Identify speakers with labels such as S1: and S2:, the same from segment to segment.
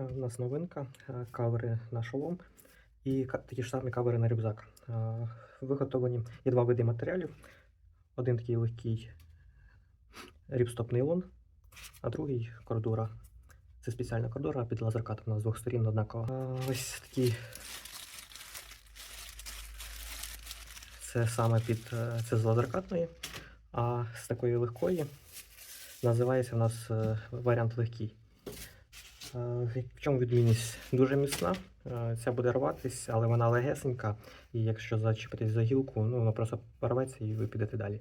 S1: Е, У нас новинка, е, кавери на шолом і такі ж самі кавери на рюкзак. Е, Виготовлені є два види матеріалів. Один такий легкий ріпстоп нейлон, а другий кордура. Це спеціальна кордура під лазеркатом, вона з двох сторін однакова. Е, Ось такий. Це саме під е, це з лазеркатної, а з такої легкої називається у нас е, варіант легкий. Е, В чому відмінність? Дуже міцна. е, Ця буде рватись, але вона легесенька. І якщо зачепитись за гілку, ну воно просто порветься і ви підете далі.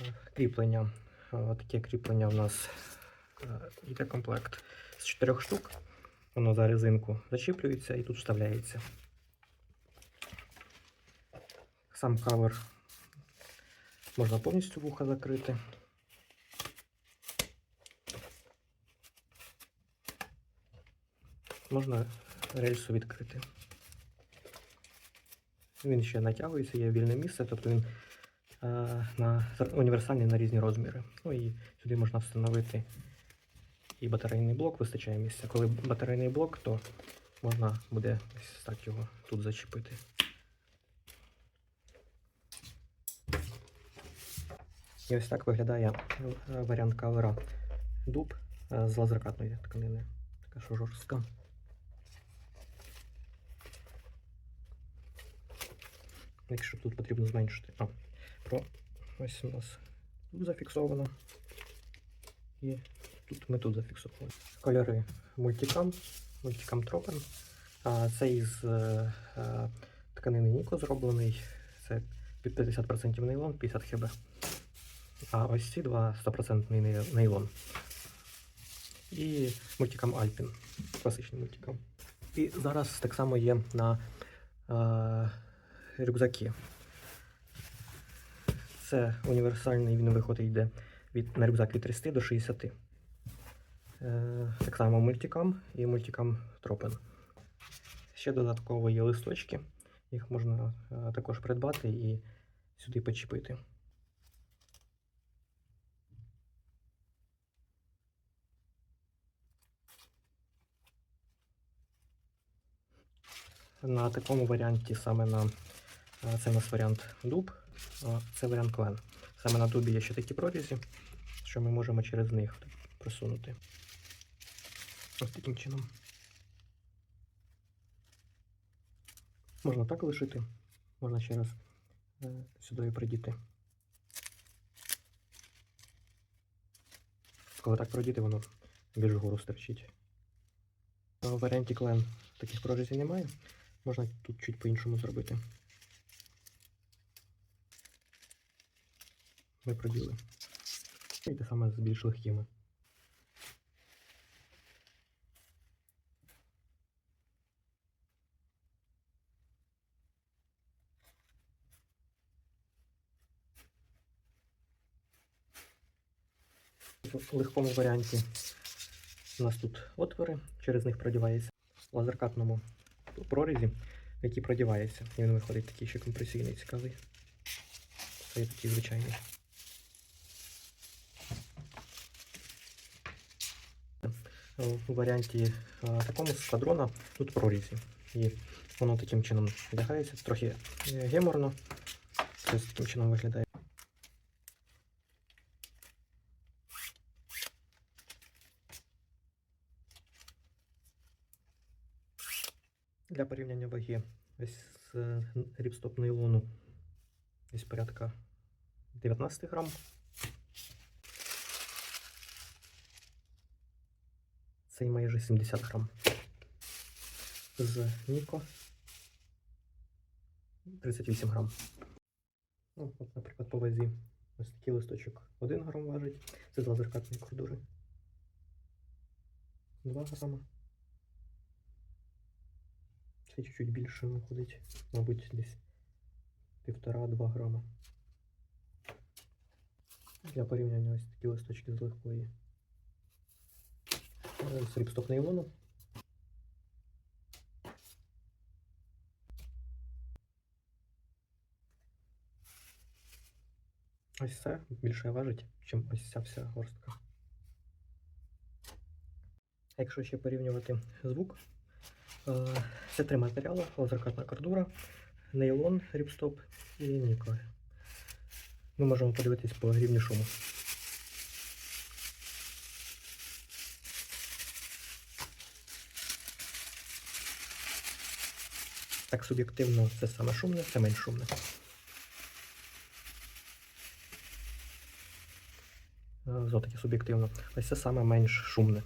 S1: Е, Кріплення. Таке кріплення в нас йде комплект з чотирьох штук. Воно за резинку зачіплюється і тут вставляється. Сам кавер можна повністю вуха закрити. Можна рельсу відкрити. Він ще натягується, є вільне місце, тобто він е, на, універсальний на різні розміри. Ну і сюди можна встановити і батарейний блок, вистачає місця. Коли батарейний блок, то можна буде ось так його тут зачепити. І ось так виглядає е, варіант кавера дуб е, з лазеркатної тканини. Така що жорстка. Якщо тут потрібно зменшити. А, про ось у нас тут зафіксовано. І тут ми тут зафіксували. Кольори мультикам, мультикам тропен. Це із е, е, тканини Ніко зроблений. Це під 50% нейлон, 50 хб. А ось ці два 100% нейлон. І мультикам Alpin. Класичний мультикам. І зараз так само є на е, рюкзаки. Це універсальний, він виходить йде від, на рюкзак від 30 до 60. Е, так само мультикам і мультикам тропен. Ще додатково є листочки. Їх можна е, також придбати і сюди почепити. На такому варіанті саме на це у нас варіант дуб, це варіант клен. Саме на дубі є ще такі прорізі, що ми можемо через них просунути. Ось таким чином. Можна так лишити, можна ще раз е, сюди придіти. Коли так продіти, воно більш вгору стерчить. В варіанті клен таких прорізів немає. Можна тут чуть по-іншому зробити. Ми проділи. І те саме з більш легкими. В легкому варіанті у нас тут отвори, через них продівається в лазеркатному прорізі, який продівається. Він виходить такий ще компресійний, цікавий. Це є такий звичайний. У варіанті такому з тут прорізі. І воно таким чином вдягається, трохи е, геморно. Ось таким чином виглядає. Для порівняння ваги ось з е, ріпстоп нейлону десь порядка 19 грам. Цей майже 70 грам. З Ніко 38 грам. Ну, от, наприклад, по вазі ось такий листочок 1 грам важить. Це з лазеркатної кордури. 2 грама. Це чуть-чуть більше виходить, мабуть, десь півтора-два грама. Для порівняння ось такі листочки з легкої. Ріпстоп нейлону. Ось це більше важить, ніж ось ця вся горстка. Якщо ще порівнювати звук, е, це три матеріали: лазеркатна кордура, нейлон ріпстоп і нікель. Ми можемо подивитись по рівню шуму. Так суб'єктивно це саме шумне, це менш шумне. Е, Зо таки суб'єктивно. Ось це саме менш шумне.